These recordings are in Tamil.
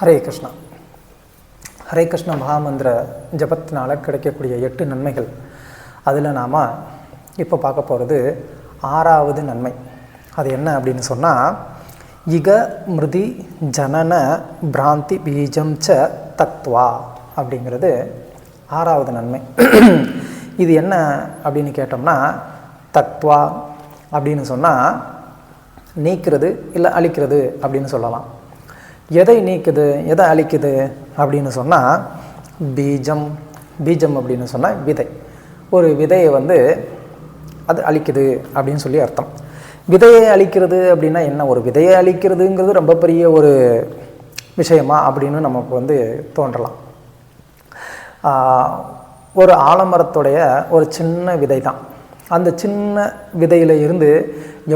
ஹரே கிருஷ்ணா. ஹரே கிருஷ்ண மகாமந்திர ஜபத்தினால் கிடைக்கக்கூடிய எட்டு நன்மைகள். அதில் நாம் இப்போ பார்க்க போகிறது ஆறாவது நன்மை. அது என்ன அப்படின்னு சொன்னால் இக மிருதி ஜனன பிராந்தி பீஜம் ச தத்வா அப்படிங்கிறது ஆறாவது நன்மை. இது என்ன அப்படின்னு கேட்டோம்னா தத்வா அப்படின்னு சொன்னால் நீக்கிறது இல்லை அழிக்கிறது அப்படின்னு சொல்லலாம். எதை நீக்குது எதை அழிக்குது அப்படின்னு சொன்னால் பீஜம் பீஜம் அப்படின்னு சொன்னால் விதை. ஒரு விதையை வந்து அது அழிக்குது அப்படின்னு சொல்லி அர்த்தம். விதையை அழிக்கிறது அப்படின்னா என்ன? ஒரு விதையை அழிக்கிறதுங்கிறது ரொம்ப பெரிய ஒரு விஷயமா அப்படின்னு நமக்கு வந்து தோன்றலாம். ஒரு ஆலமரத்துடைய ஒரு சின்ன விதை தான் அந்த சின்ன விதையில இருந்து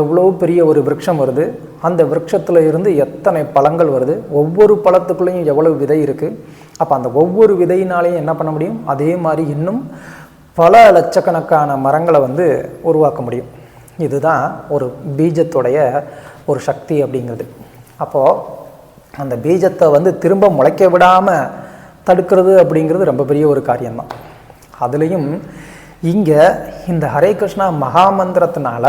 எவ்வளோ பெரிய ஒரு விரக்ஷம் வருது அந்த விரக்ஷத்தில் இருந்து எத்தனை பழங்கள் வருது ஒவ்வொரு பழத்துக்குள்ளேயும் எவ்வளவு விதை இருக்குது அப்போ அந்த ஒவ்வொரு விதையினாலையும் என்ன பண்ண முடியும்? அதே மாதிரி இன்னும் பல லட்சக்கணக்கான மரங்களை வந்து உருவாக்க முடியும். இதுதான் ஒரு பீஜத்துடைய ஒரு சக்தி அப்படிங்கிறது. அப்போது அந்த பீஜத்தை வந்து திரும்ப முளைக்க விடாமல் தடுக்கிறது அப்படிங்கிறது ரொம்ப பெரிய ஒரு காரியம்தான். அதுலேயும் இங்கே இந்த ஹரே கிருஷ்ணா மகாமந்திரத்தினால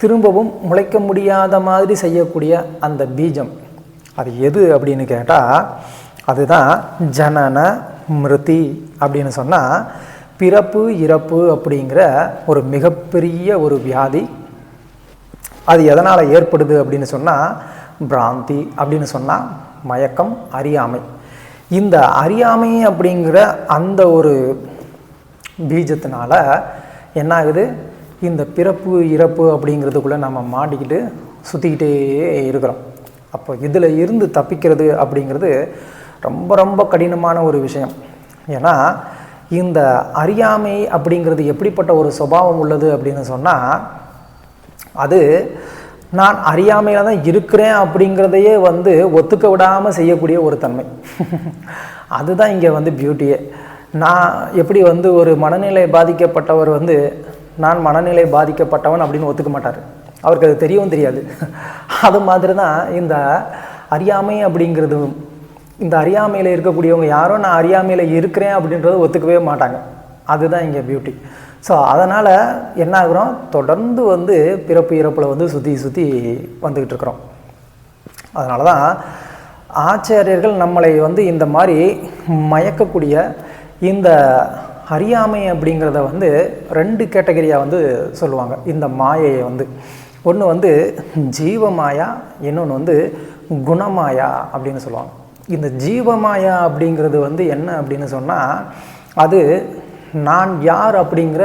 திரும்பவும் முளைக்க முடியாத மாதிரி செய்யக்கூடிய அந்த பீஜம். அது எது அப்படின்னு கேட்டால் அதுதான் ஜனன மிருதி அப்படின்னு சொன்னால் பிறப்பு இறப்பு அப்படிங்கிற ஒரு மிகப்பெரிய ஒரு வியாதி. அது எதனால் ஏற்படுது அப்படின்னு சொன்னால் பிராந்தி அப்படின்னு சொன்னால் மயக்கம் அறியாமை. இந்த அறியாமை அப்படிங்கிற அந்த ஒரு பீஜத்தினால என்ன ஆகுது இந்த பிறப்பு இறப்பு அப்படிங்கிறதுக்குள்ளே நம்ம மாட்டிக்கிட்டு சுற்றிக்கிட்டே இருக்கிறோம். அப்போ இதில் இருந்து தப்பிக்கிறது அப்படிங்கிறது ரொம்ப ரொம்ப கடினமான ஒரு விஷயம். ஏன்னா இந்த அறியாமை அப்படிங்கிறது எப்படிப்பட்ட ஒரு சுபாவம் உள்ளது அப்படின்னு சொன்னால் அது நான் அறியாமையில் தான் இருக்கிறேன் அப்படிங்கிறதையே வந்து ஒத்துக்க விடாமல் செய்யக்கூடிய ஒரு தன்மை. அதுதான் இங்கே வந்து பியூட்டியே நான் எப்படி வந்து ஒரு மனநிலை பாதிக்கப்பட்டவர் வந்து நான் மனநிலை பாதிக்கப்பட்டவன் அப்படின்னு ஒத்துக்க மாட்டார். அவருக்கு அது தெரியவும் தெரியாது. அது மாதிரி தான் இந்த அறியாமை அப்படிங்கிறது இந்த அறியாமையில் இருக்கக்கூடியவங்க யாரோ நான் அறியாமையில் இருக்கிறேன் அப்படின்றத ஒத்துக்கவே மாட்டாங்க. அதுதான் இங்கே பியூட்டி ஸோ அதனால் என்ன ஆகுறோம்? தொடர்ந்து வந்து பிறப்பு இறப்பில் வந்து சுற்றி சுற்றி வந்துக்கிட்டு இருக்கிறோம். அதனால தான் ஆச்சாரியர்கள் நம்மளை வந்து இந்த மாதிரி மயக்கக்கூடிய இந்த அறியாமை அப்படிங்கிறத வந்து ரெண்டு கேட்டகரியாக வந்து சொல்லுவாங்க. இந்த மாயையை வந்து. ஒன்று வந்து ஜீவமாயா இன்னொன்று வந்து குணமாயா அப்படின்னு சொல்லுவாங்க. இந்த ஜீவமாயா அப்படிங்கிறது வந்து என்ன அப்படின்னு சொன்னால் அது நான் யார் அப்படிங்கிற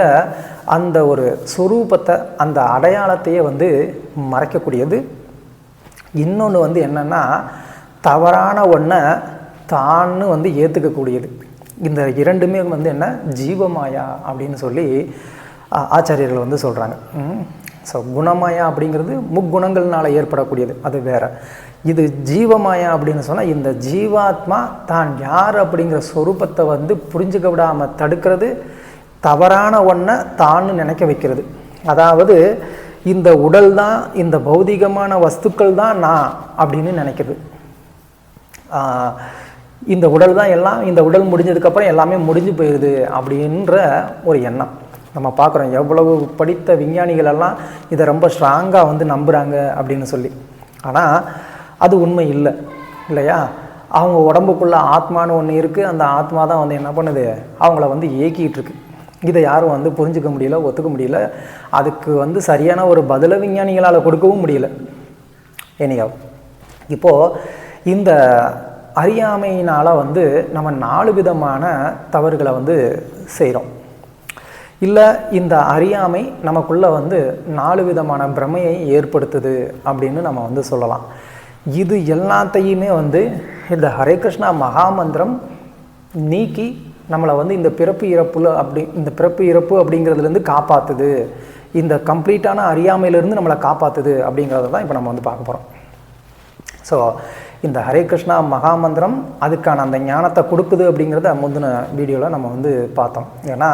அந்த ஒரு சொரூபத்தை அந்த அடையாளத்தையே வந்து மறைக்கக்கூடியது. இன்னொன்று வந்து என்னென்னா தவறான ஒன்றை தான்னு வந்து ஏற்றுக்கக்கூடியது இந்த இரண்டுமே வந்து என்ன? ஜீவமாயா அப்படின்னு சொல்லி ஆச்சாரியர்கள் வந்து சொல்கிறாங்க ஸோ குணமாயா அப்படிங்கிறது முக்குணங்கள்னால் ஏற்படக்கூடியது. அது வேற. இது ஜீவமாயா அப்படின்னு சொன்னால் இந்த ஜீவாத்மா தான் யார் அப்படிங்கிற சொரூபத்தை வந்து புரிஞ்சுக்க விடாமல் தடுக்கிறது தவறான ஒன்றை தான்னு நினைக்க வைக்கிறது. அதாவது இந்த உடல் தான் இந்த பௌதிகமான வஸ்துக்கள் தான் நான் அப்படின்னு நினைக்கிறது இந்த உடல் தான் எல்லாம் இந்த உடல் முடிஞ்சதுக்கப்புறம் எல்லாமே முடிஞ்சு போயிடுது அப்படின்ற ஒரு எண்ணம். நம்ம பார்க்குறோம் எவ்வளவு படித்த விஞ்ஞானிகள் எல்லாம் இதை ரொம்ப ஸ்ட்ராங்காக வந்து நம்புகிறாங்க அப்படின்னு சொல்லி. ஆனால் அது உண்மை இல்லை இல்லையா? அவங்க உடம்புக்குள்ள ஆத்மான்னு ஒன்று இருக்குது அந்த ஆத்மா தான் வந்து என்ன பண்ணுது? அவங்கள வந்து இயக்கிட்டு இருக்கு. இதை யாரும் வந்து புரிஞ்சுக்க முடியல ஒத்துக்க முடியல. அதுக்கு வந்து சரியான ஒரு பதில விஞ்ஞானிகளால் கொடுக்கவும் முடியல. எனியாவும் இப்போது இந்த அறியாமையினால் வந்து நம்ம நாலு விதமான தவறுகளை வந்து செய்கிறோம் இல்லை இந்த அறியாமை நமக்குள்ளே வந்து நாலு விதமான பிரமையை ஏற்படுத்துது அப்படின்னு நம்ம வந்து சொல்லலாம். இது எல்லாத்தையுமே வந்து இந்த ஹரே கிருஷ்ணா மகாமந்திரம் நீக்கி நம்மளை வந்து இந்த பிறப்பு இறப்புல அப்படி இந்த பிறப்பு இறப்பு அப்படிங்கிறதுலேருந்து காப்பாற்றுது இந்த கம்ப்ளீட்டான அறியாமையிலேருந்து நம்மளை காப்பாற்றுது அப்படிங்கிறத தான் இப்போ நம்ம வந்து பார்க்க போகிறோம் ஸோ இந்த ஹரே கிருஷ்ணா மகாமந்திரம் அதுக்கான அந்த ஞானத்தை கொடுக்குது அப்படிங்கிறத முந்தின வீடியோவில் நம்ம வந்து பார்த்தோம். ஏன்னா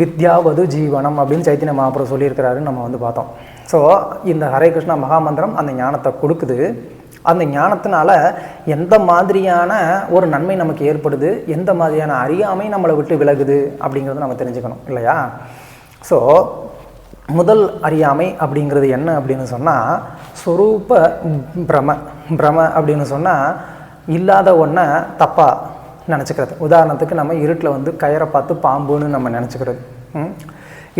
வித்யாவது ஜீவனம் அப்படின்னு சைத்தன்ய மகாபுரம் சொல்லியிருக்கிறாருன்னு நம்ம வந்து பார்த்தோம். ஸோ இந்த ஹரே கிருஷ்ணா மகாமந்திரம் அந்த ஞானத்தை கொடுக்குது. அந்த ஞானத்தினால எந்த மாதிரியான ஒரு நன்மை நமக்கு ஏற்படுது? எந்த மாதிரியான அறியாமை நம்மளை விட்டு விலகுது? அப்படிங்கிறத நம்ம தெரிஞ்சுக்கணும். இல்லையா? ஸோ முதல் அறியாமை அப்படிங்கிறது என்ன அப்படின்னு சொன்னால் சொரூப பிரம பிரம அப்படின்னு சொன்னால் இல்லாத ஒன்றை தப்பாக நினச்சிக்கிறது. உதாரணத்துக்கு நம்ம இருட்டில் வந்து கயரை பார்த்து பாம்புன்னு நம்ம நினச்சிக்கிறது.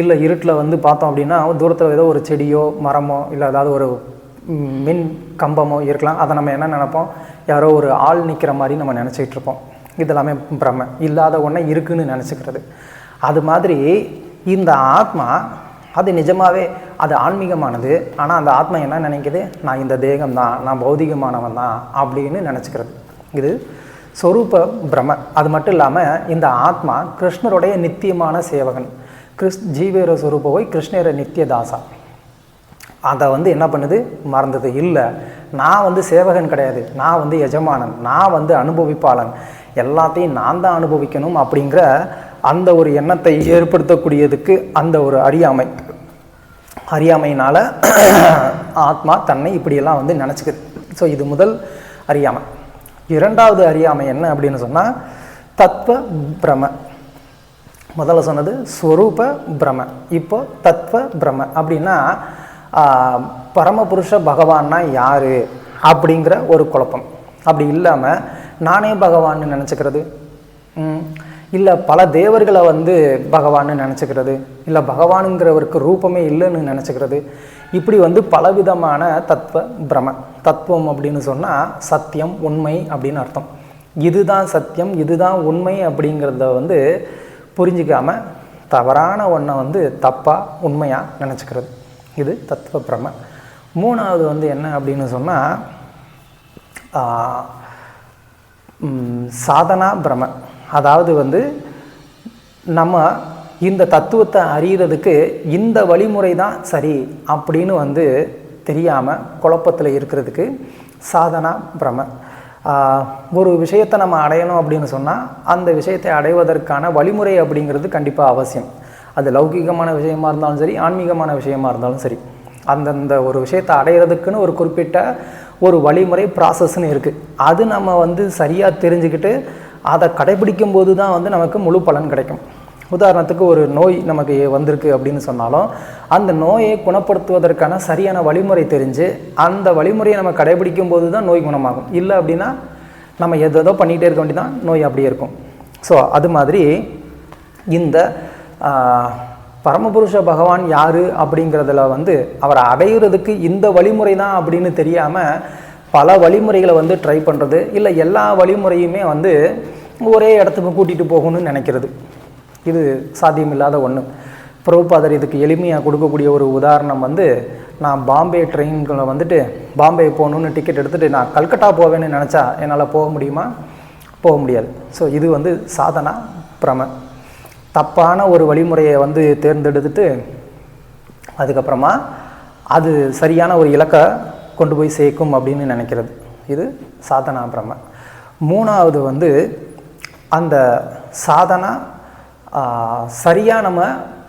இல்லை இருட்டில் வந்து பார்த்தோம் அப்படின்னா தூரத்தில் ஏதோ ஒரு செடியோ மரமோ இல்லை ஏதாவது ஒரு மின் கம்பமோ இருக்கலாம். அதை நம்ம என்ன நினப்போம்? யாரோ ஒரு ஆள் நிற்கிற மாதிரி நம்ம நினச்சிக்கிட்டு இருப்போம். இதெல்லாமே பிரம. இல்லாத ஒன்றை இருக்குன்னு நினச்சிக்கிறது. அது மாதிரி இந்த ஆத்மா அது நிஜமாகவே அது ஆன்மீகமானது. ஆனால் அந்த ஆத்மா என்ன நினைக்குது? நான் இந்த தேகம் தான் நான் பௌதிகமானவன் தான் அப்படின்னு நினச்சிக்கிறது. இது சொரூப பிரம அது மட்டும் இல்லாமல் இந்த ஆத்மா கிருஷ்ணருடைய நித்தியமான சேவகன். கிருஷ் ஜீவேர சொரூபவை கிருஷ்ணர நித்தியதாசா. அதை வந்து என்ன பண்ணுது? மறந்தது. இல்லை நான் வந்து சேவகன் கிடையாது. நான் வந்து எஜமானன். நான் வந்து அனுபவிப்பாளன். எல்லாத்தையும் நான் தான் அனுபவிக்கணும் அப்படிங்கிற அந்த ஒரு எண்ணத்தை ஏற்படுத்தக்கூடியதுக்கு அந்த ஒரு அறியாமை. அறியாமையினால் ஆத்மா தன்னை இப்படியெல்லாம் வந்து நினச்சிக்குது. ஸோ இது முதல் அறியாமை. இரண்டாவது அறியாமை என்ன அப்படின்னு சொன்னால் தத்துவ பிரம. முதல்ல சொன்னது ஸ்வரூப பிரம. இப்போ தத்துவ பிரம. அப்படின்னா பரமபுருஷ பகவான்னா யார்? அப்படிங்கிற ஒரு குழப்பம். அப்படி இல்லாமல் நானே பகவான்னு நினச்சிக்கிறது. இல்லை பல தேவர்களை வந்து பகவான்னு நினச்சிக்கிறது இல்லை பகவானுங்கிறவருக்கு ரூபமே இல்லைன்னு நினச்சிக்கிறது. இப்படி வந்து பலவிதமான தத்துவ பிரம தத்துவம் அப்படின்னு சொன்னால் சத்தியம் உண்மை அப்படின்னு அர்த்தம். இதுதான் சத்தியம் இதுதான் உண்மை அப்படிங்கிறத வந்து புரிஞ்சிக்காமல் தவறான ஒன்றை வந்து தப்பாக உண்மையாக நினச்சிக்கிறது. இது தத்துவ பிரம. மூணாவது வந்து என்ன அப்படின்னு சொன்னால் சாதனா பிரம. அதாவது வந்து நம்ம இந்த தத்துவத்தை அறியறதுக்கு இந்த வழிமுறை தான் சரி அப்படின்னு வந்து தெரியாமல் குழப்பத்தில் இருக்கிறதுக்கு சாதனா பிரம ஒரு விஷயத்தை நம்ம அடையணும் அப்படின்னு சொன்னால் அந்த விஷயத்தை அடைவதற்கான வழிமுறை அப்படிங்கிறது கண்டிப்பாக அவசியம். அது லௌகிகமான விஷயமா இருந்தாலும் சரி ஆன்மீகமான விஷயமா இருந்தாலும் சரி. அந்தந்த ஒரு விஷயத்தை அடையிறதுக்குன்னு ஒரு குறிப்பிட்ட ஒரு வழிமுறை ப்ராசஸ்ன்னு இருக்குது அது நம்ம வந்து சரியாக தெரிஞ்சுக்கிட்டு அதை கடைபிடிக்கும் போது தான் வந்து நமக்கு முழு பலன் கிடைக்கும். உதாரணத்துக்கு ஒரு நோய் நமக்கு வந்திருக்கு அப்படின்னு சொன்னாலும் அந்த நோயை குணப்படுத்துவதற்கான சரியான வழிமுறை தெரிஞ்சு அந்த வழிமுறையை நம்ம கடைபிடிக்கும் போது தான் நோய் குணமாகும். இல்லை அப்படின்னா நம்ம எதோ பண்ணிகிட்டே இருக்க வேண்டியதான் நோய் அப்படியே இருக்கும். ஸோ அது மாதிரி இந்த பரமபுருஷ பகவான் யார் அப்படிங்கிறதுல வந்து அவரை அடையிறதுக்கு இந்த வழிமுறை தான் அப்படின்னு தெரியாமல் பல வழிமுறைகளை வந்து ட்ரை பண்ணுறது இல்லை எல்லா வழிமுறையுமே வந்து ஒரே இடத்துக்கு கூட்டிகிட்டு போகணும்னு நினைக்கிறது. இது சாத்தியமில்லாத ஒன்று பிரபுபாதர் இதுக்கு எளிமையாக கொடுக்கக்கூடிய ஒரு உதாரணம் வந்து நான் பாம்பே ட்ரெயின்களை வந்துட்டு பாம்பே போகணுன்னு டிக்கெட் எடுத்துகிட்டு நான் கல்கட்டா போவேன்னு நினச்சா என்னால் போக முடியுமா? போக முடியாது. ஸோ இது வந்து சாதனா பிரம. தப்பான ஒரு வழிமுறையை வந்து தேர்ந்தெடுத்துட்டு அதுக்கப்புறமா அது சரியான ஒரு இலக்கை கொண்டு போய் சேர்க்கும் அப்படின்னு நினைக்கிறது. இது சாதனா பிரம மூணாவது வந்து அந்த சாதனா சரியாக நம்ம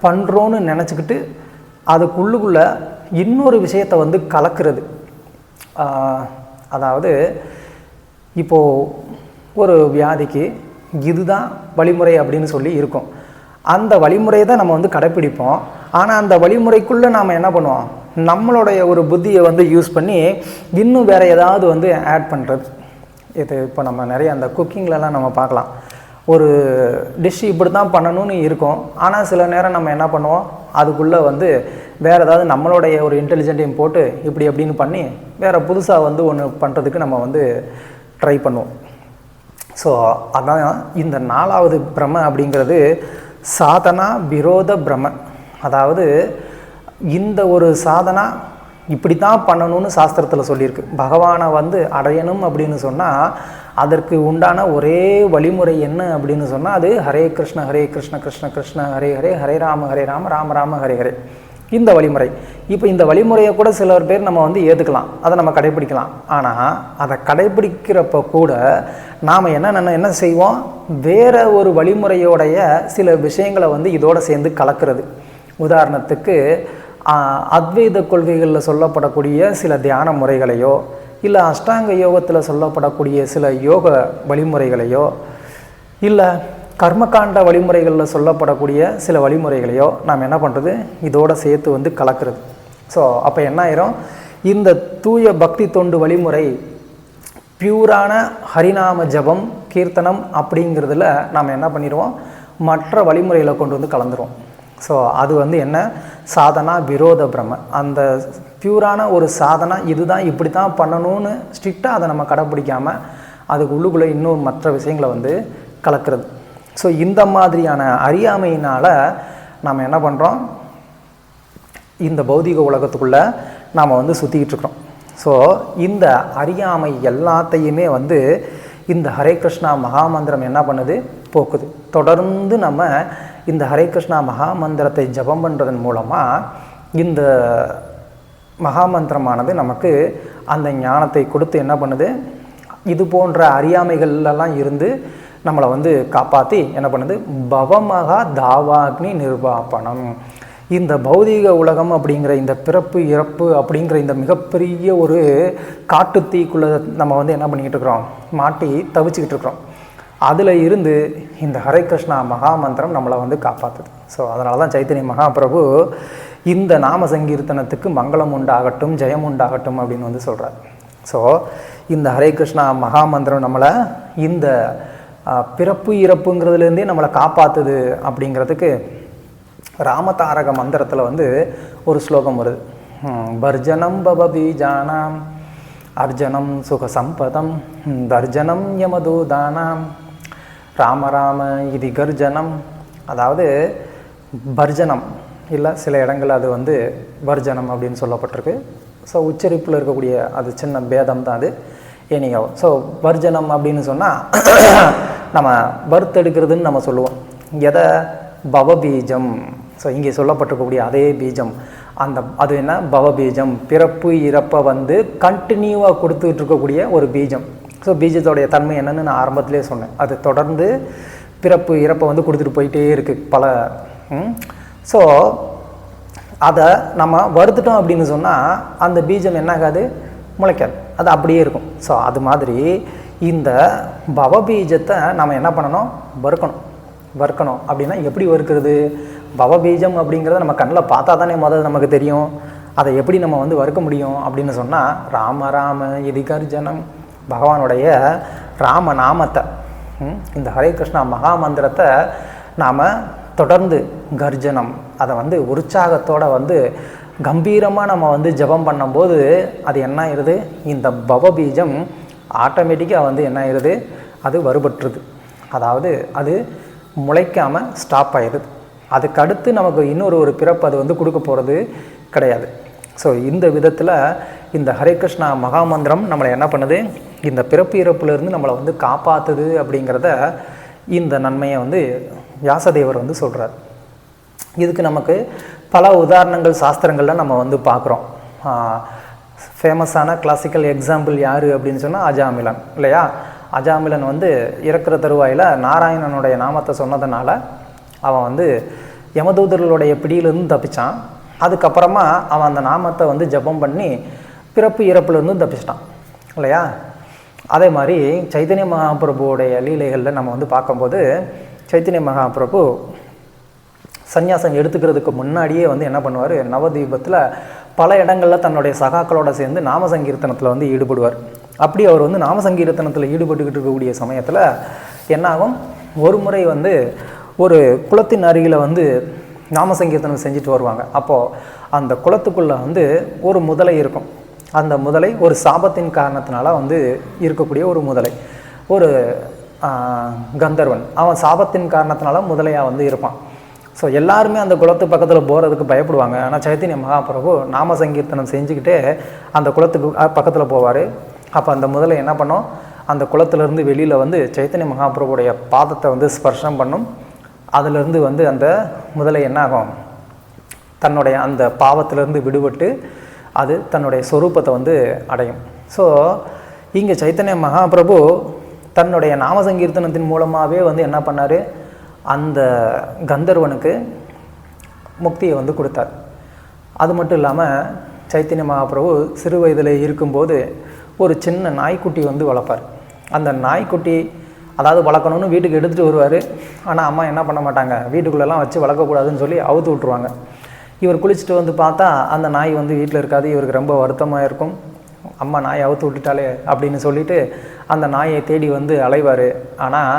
பண்ணுறோன்னு நினச்சிக்கிட்டு அதுக்குள்ளுக்குள்ளே இன்னொரு விஷயத்தை வந்து கலக்கிறது. அதாவது இப்போது ஒரு வியாதிக்கு இதுதான் வழிமுறை அப்படின்னு சொல்லி இருக்கும். அந்த வழிமுறையை தான் நம்ம வந்து கடைப்பிடிப்போம். ஆனால் அந்த வழிமுறைக்குள்ளே நாம் என்ன பண்ணுவோம்? நம்மளுடைய ஒரு புத்தியை வந்து யூஸ் பண்ணி இன்னும் வேறு ஏதாவது வந்து ஆட் பண்ணுறது இது இப்போ நம்ம நிறைய அந்த குக்கிங்லலாம் நம்ம பார்க்கலாம். ஒரு டிஷ் இப்படி தான் பண்ணணும்னு இருக்கும். ஆனால் சில நேரம் நம்ம என்ன பண்ணுவோம்? அதுக்குள்ளே வந்து வேறு ஏதாவது நம்மளுடைய ஒரு இன்டெலிஜென்ட்டையும் போட்டு இப்படி அப்படின்னு பண்ணி வேறு புதுசாக வந்து ஒன்று பண்ணுறதுக்கு நம்ம வந்து ட்ரை பண்ணுவோம். ஸோ அதான் இந்த நாலாவது பிரம அப்படிங்கிறது சாதனா விரோத பிரம அதாவது இந்த ஒரு சாதனா இப்படி தான் பண்ணணும்னு சாஸ்திரத்தில் சொல்லியிருக்கு. பகவானை வந்து அடையணும் அப்படின்னு சொன்னால் அதற்கு உண்டான ஒரே வழிமுறை என்ன அப்படின்னு சொன்னால் அது ஹரே கிருஷ்ண ஹரே கிருஷ்ண கிருஷ்ண கிருஷ்ண ஹரே ஹரே ஹரே ராம ஹரே ராம ராம ராம ஹரே ஹரே. இந்த வழிமுறை. இப்போ இந்த வழிமுறையை கூட சிலர் பேர் நம்ம வந்து ஏற்றுக்கலாம் அதை நம்ம கடைபிடிக்கலாம் ஆனால் அதை கடைபிடிக்கிறப்ப கூட நாம் என்ன என்ன என்ன செய்வோம்? வேறு ஒரு வழிமுறையோடைய சில விஷயங்களை வந்து இதோடு சேர்ந்து கலக்கிறது. உதாரணத்துக்கு அத்வைத கொள்கைகளில் சொல்லப்படக்கூடிய சில தியான முறைகளையோ இல்லை அஷ்டாங்க யோகத்தில் சொல்லப்படக்கூடிய சில யோக வழிமுறைகளையோ இல்லை கர்மகாண்ட வழிமுறைகளில் சொல்லப்படக்கூடிய சில வழிமுறைகளையோ நாம் என்ன பண்ணுறது? இதோட சேர்த்து வந்து கலக்கிறது. ஸோ அப்போ என்ன ஆயிரும்? இந்த தூய பக்தி தொண்டு வழிமுறை பியூரான ஹரிநாம ஜபம் கீர்த்தனம் அப்படிங்கிறதுல நாம் என்ன பண்ணிடுவோம்? மற்ற வழிமுறைகளை கொண்டு வந்து கலந்துருவோம். ஸோ அது வந்து என்ன? சாதனா விரோத பிரம அந்த பியூரான ஒரு சாதனா இதுதான் இப்படி தான் பண்ணணும்னு ஸ்ட்ரிக்டாக அதை நம்ம கடைப்பிடிக்காமல் அதுக்கு உள்ளுக்குள்ளே இன்னும் மற்ற விஷயங்களை வந்து கலக்கிறது. ஸோ இந்த மாதிரியான அறியாமையினால் நாம் என்ன பண்ணுறோம் இந்த பௌதிக உலகத்துக்குள்ளே நாம் வந்து சுற்றிக்கிட்டு இருக்கிறோம். ஸோ இந்த அறியாமை எல்லாத்தையுமே வந்து இந்த ஹரே கிருஷ்ணா மகாமந்திரம் என்ன பண்ணுது? போக்குது. தொடர்ந்து நம்ம இந்த ஹரே கிருஷ்ணா மகாமந்திரத்தை ஜபம் பண்ணுறதன் மூலமாக இந்த மகாமந்திரமானது நமக்கு அந்த ஞானத்தை கொடுத்து என்ன பண்ணுது? இது போன்ற அறியாமைகள்லாம் இருந்து நம்மளை வந்து காப்பாற்றி என்ன பண்ணுது? பவமகா தாவாக்னி நிர்வாபணம் இந்த பௌதீக உலகம் அப்படிங்கிற இந்த பிறப்பு இறப்பு அப்படிங்கிற இந்த மிகப்பெரிய ஒரு காட்டு தீக்குள்ளே நம்ம வந்து என்ன பண்ணிக்கிட்டு இருக்கிறோம்? மாட்டி தவிச்சுக்கிட்டு இருக்கிறோம். அதில் இருந்து இந்த ஹரே கிருஷ்ணா மகாமந்திரம் நம்மளை வந்து காப்பாற்றுது ஸோ அதனால தான் சைத்தன்ய மகாபிரபு இந்த நாம சங்கீர்த்தனத்துக்கு மங்களம் உண்டாகட்டும் ஜெயம் உண்டாகட்டும் அப்படின்னு வந்து சொல்கிறார் ஸோ இந்த ஹரே கிருஷ்ணா மகாமந்திரம் நம்மளை இந்த பிறப்பு இறப்புங்கிறதுலேருந்தே நம்மளை காப்பாற்றுது அப்படிங்கிறதுக்கு ராமதாரக மந்திரத்தில் வந்து ஒரு ஸ்லோகம் வருது. பர்ஜனம் பவ பீஜானாம் அர்ஜனம் சுக சம்பதம் தர்ஜனம் யமதூதானாம் ராம ராம இது கர்ஜனம். அதாவது பர்ஜனம். இல்லை சில இடங்கள் அது வந்து பர்ஜனம் அப்படின்னு சொல்லப்பட்டிருக்கு. ஸோ உச்சரிப்பில் இருக்கக்கூடிய அது சின்ன பேதம் தான் அது. ஏனியோ ஸோ பர்ஜனம் அப்படின்னு சொன்னால் நம்ம வறுத்தெடுக்கிறதுன்னு நம்ம சொல்லுவோம். எதை? பவபீஜம். ஸோ இங்கே சொல்லப்பட்டிருக்கக்கூடிய அதே பீஜம். அந்த அது என்ன? பவபீஜம். பிறப்பு இறப்பை வந்து கண்டினியூவாக கொடுத்துட்டு இருக்கக்கூடிய ஒரு பீஜம். ஸோ பீஜத்தோடைய தன்மை என்னன்னு நான் ஆரம்பத்திலே சொன்னேன். அது தொடர்ந்து பிறப்பு இறப்பை வந்து கொடுத்துட்டு போயிட்டே இருக்குது பல ஸோ அதை நம்ம வறுத்துட்டோம் அப்படின்னு சொன்னால் அந்த பீஜம் என்ன ஆகாது முளைக்காது. அது அப்படியே இருக்கும். ஸோ அது மாதிரி இந்த பவபீஜத்தை நம்ம என்ன பண்ணணும்? வறுக்கணும். வறுக்கணும். அப்படின்னா எப்படி வறுக்கிறது? பவபீஜம் அப்படிங்கிறத நம்ம கண்ணில் பார்த்தா தானே முதல்ல நமக்கு தெரியும். அதை எப்படி நம்ம வந்து வறுக்க முடியும் அப்படின்னு சொன்னால் ராம ராம இது பகவானுடைய ராம நாமத்தை இந்த ஹரே கிருஷ்ணா மகா மந்திரத்தை நாம் தொடர்ந்து கர்ஜனம் அதை வந்து உற்சாகத்தோடு வந்து கம்பீரமாக நம்ம வந்து ஜெபம் பண்ணும்போது அது என்ன ஆயிடுது இந்த பவபீஜம் ஆட்டோமேட்டிக்காக வந்து என்ன ஆயிடுது அது வருபற்றுது அதாவது அது முளைக்காமல் ஸ்டாப் ஆயிடுது அதுக்கடுத்து நமக்கு இன்னொரு ஒரு பிறப்பு அது வந்து கொடுக்க போகிறது கிடையாது. ஸோ இந்த விதத்தில் இந்த ஹரே கிருஷ்ணா மகாமந்திரம் நம்மளை என்ன பண்ணுது? இந்த பிறப்பு இறப்புலேருந்து நம்மளை வந்து காப்பாற்றுது அப்படிங்கிறத இந்த நன்மையை வந்து வியாசதேவர் வந்து சொல்கிறார் இதுக்கு நமக்கு பல உதாரணங்கள் சாஸ்திரங்களில் நம்ம வந்து பார்க்குறோம். ஃபேமஸான கிளாசிக்கல் எக்ஸாம்பிள் யார் அப்படின்னு சொன்னால் அஜாமிலன் இல்லையா? அஜாமிலன் வந்து இறக்குற தருவாயில் நாராயணனுடைய நாமத்தை சொன்னதுனால அவன் வந்து யமதூதர்களுடைய பிடியிலிருந்து தப்பிச்சான். அதுக்கப்புறமா அவன் அந்த நாமத்தை வந்து ஜெபம் பண்ணி பிறப்பு இறப்புலேருந்து தப்பிச்சிட்டான் இல்லையா? அதே மாதிரி சைத்தன்ய மகாபிரபுவோடைய லீலைகளில் நம்ம வந்து பார்க்கும்போது சைத்தன்ய மகாபிரபு சந்யாசம் எடுத்துக்கிறதுக்கு முன்னாடியே வந்து என்ன பண்ணுவார்? நவதீபத்தில் பல இடங்களில் தன்னுடைய சகாக்களோட சேர்ந்து நாம சங்கீர்த்தனத்தில் வந்து ஈடுபடுவார். அப்படி அவர் வந்து நாம சங்கீர்த்தனத்தில் ஈடுபட்டுக்கிட்டு இருக்கக்கூடிய சமயத்தில் என்னாகும்? ஒரு முறை வந்து ஒரு குளத்தின் அருகில் வந்து நாம சங்கீர்த்தனம் செஞ்சுட்டு வருவாங்க. அப்போது அந்த குளத்துக்குள்ளே வந்து ஒரு முதலை இருக்கும். அந்த முதலை ஒரு சாபத்தின் காரணத்தினால வந்து இருக்கக்கூடிய ஒரு முதலை. ஒரு கந்தர்வன். அவன் சாபத்தின் காரணத்தினால முதலையாக வந்து இருப்பான். ஸோ எல்லாருமே அந்த குளத்து பக்கத்தில் போகிறதுக்கு பயப்படுவாங்க. ஆனால் சைத்தன்ய மகாபிரபு நாம சங்கீர்த்தனம் செஞ்சுக்கிட்டே அந்த குளத்துக்கு பக்கத்தில் போவார். அப்போ அந்த முதலை என்ன பண்ணும்? அந்த குளத்துலேருந்து வெளியில் வந்து சைத்தன்ய மகாபிரபுடைய பாதத்தை வந்து ஸ்பர்ஷம் பண்ணும். அதிலிருந்து வந்து அந்த முதலை என்ன ஆகும் தன்னுடைய அந்த பாவத்திலேருந்து விடுபட்டு அது தன்னுடைய சொரூபத்தை வந்து அடையும். ஸோ இங்கே சைத்தன்ய மகாபிரபு தன்னுடைய நாம சங்கீர்த்தனத்தின் மூலமாகவே வந்து என்ன பண்ணார்? அந்த கந்தர்வனுக்கு முக்தியை வந்து கொடுத்தார். அது மட்டும் இல்லாமல் சைத்தன்ய மகாபிரபு சிறு வயதில் இருக்கும்போது ஒரு சின்ன நாய்க்குட்டி வந்து வளர்ப்பார். அந்த நாய்க்குட்டி அதாவது வளர்க்கணும்னு வீட்டுக்கு எடுத்துகிட்டு வருவார். ஆனால் அம்மா என்ன பண்ண மாட்டாங்க? வீட்டுக்குள்ளெல்லாம் வச்சு வளர்க்கக்கூடாதுன்னு சொல்லி அவுத்து விட்ருவாங்க இவர் குளிச்சுட்டு வந்து பார்த்தா அந்த நாய் வந்து வீட்டில் இருக்காது இவருக்கு ரொம்ப வருத்தமாக இருக்கும். அம்மா நாயை அவுத்து விட்டுட்டாலே அப்படின்னு சொல்லிட்டு அந்த நாயை தேடி வந்து அலைவார். ஆனால்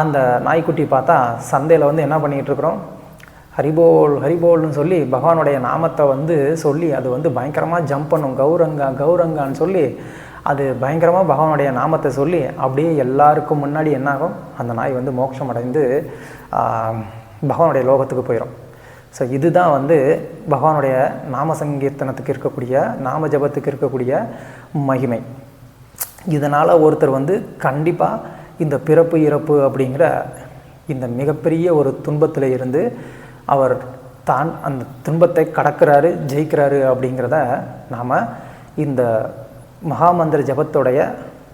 அந்த நாய்க்குட்டி பார்த்தா சந்தையில் வந்து என்ன பண்ணிகிட்ருக்குறோம் ஹரிபோல் ஹரிபோல்னு சொல்லி பகவானுடைய நாமத்தை வந்து சொல்லி அது வந்து பயங்கரமாக ஜம்ப் பண்ணும். கௌரங்கா கௌரங்கான்னு சொல்லி அது பயங்கரமாக பகவானுடைய நாமத்தை சொல்லி அப்படியே எல்லாருக்கும் முன்னாடி என்னாகும்? அந்த நாய் வந்து மோட்சம் அடைந்து பகவானுடைய லோகத்துக்கு போயிடும் ஸோ இதுதான் வந்து பகவானுடைய நாம சங்கீர்த்தனத்துக்கு இருக்கக்கூடிய நாம ஜபத்துக்கு இருக்கக்கூடிய மகிமை. இதனால் ஒருத்தர் வந்து கண்டிப்பாக இந்த பிறப்பு இறப்பு அப்படிங்கிற இந்த மிகப்பெரிய ஒரு துன்பத்தில் இருந்து அவர் தான் அந்த துன்பத்தை கடக்கிறாரு ஜெயிக்கிறாரு அப்படிங்கிறத நாம் இந்த மகாமந்திர ஜபத்துடைய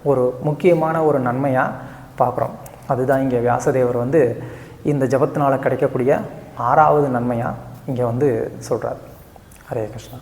ஒரு முக்கியமான ஒரு நன்மையாக பார்க்குறோம். அதுதான் இங்கே வியாசதேவர் வந்து இந்த ஜபத்தினால் கிடைக்கக்கூடிய ஆறாவது நன்மையாக இங்கே வந்து சொல்கிறார் ஹரே கிருஷ்ணா.